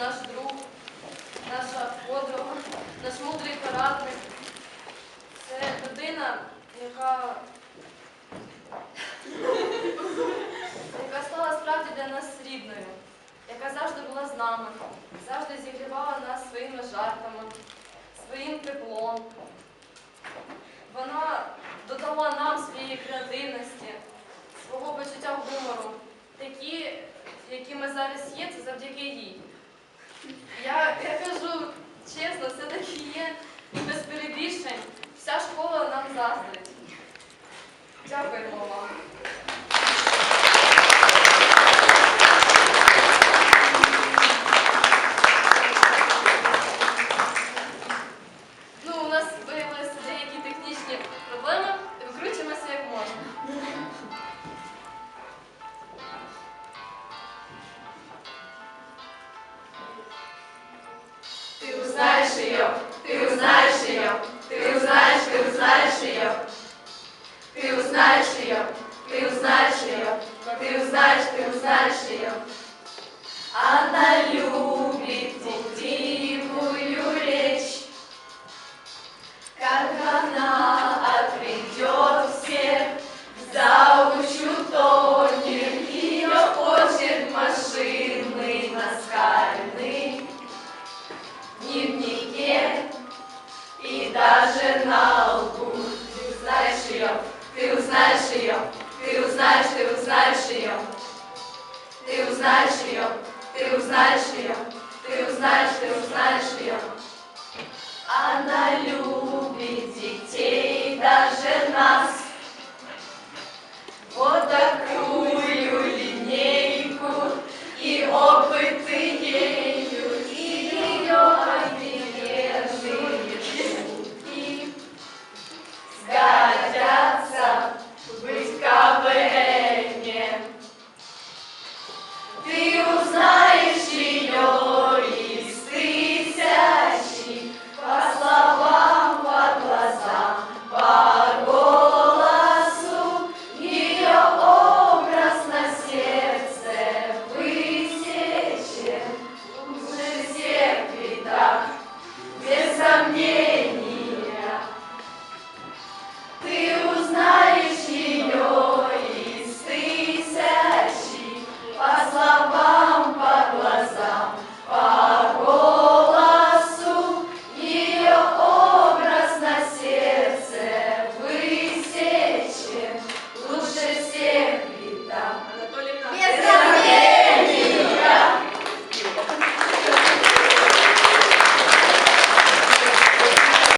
наш друг, наша подруга, наш мудрий порадник. Це людина, яка, яка стала справді для нас рідною, яка завжди була з нами, завжди зігрівала нас своїми жартами, своїм теплом. Вона додала нам своєї креативності, свого почуття гумору. Такі, які ми зараз є, це завдяки їй. Я, я кажу чесно, все таки є без перебільшень. Вся школа нам заздрить. Дякуємо вам. ее, ты узнаешь ее, ты узнаешь, ты узнаешь ее. Ты узнаешь ее, ты узнаешь ее, ты узнаешь, ты узнаешь ее. Она любит дивную речь, как она. дневнике и даже на лбу. Jerusalem.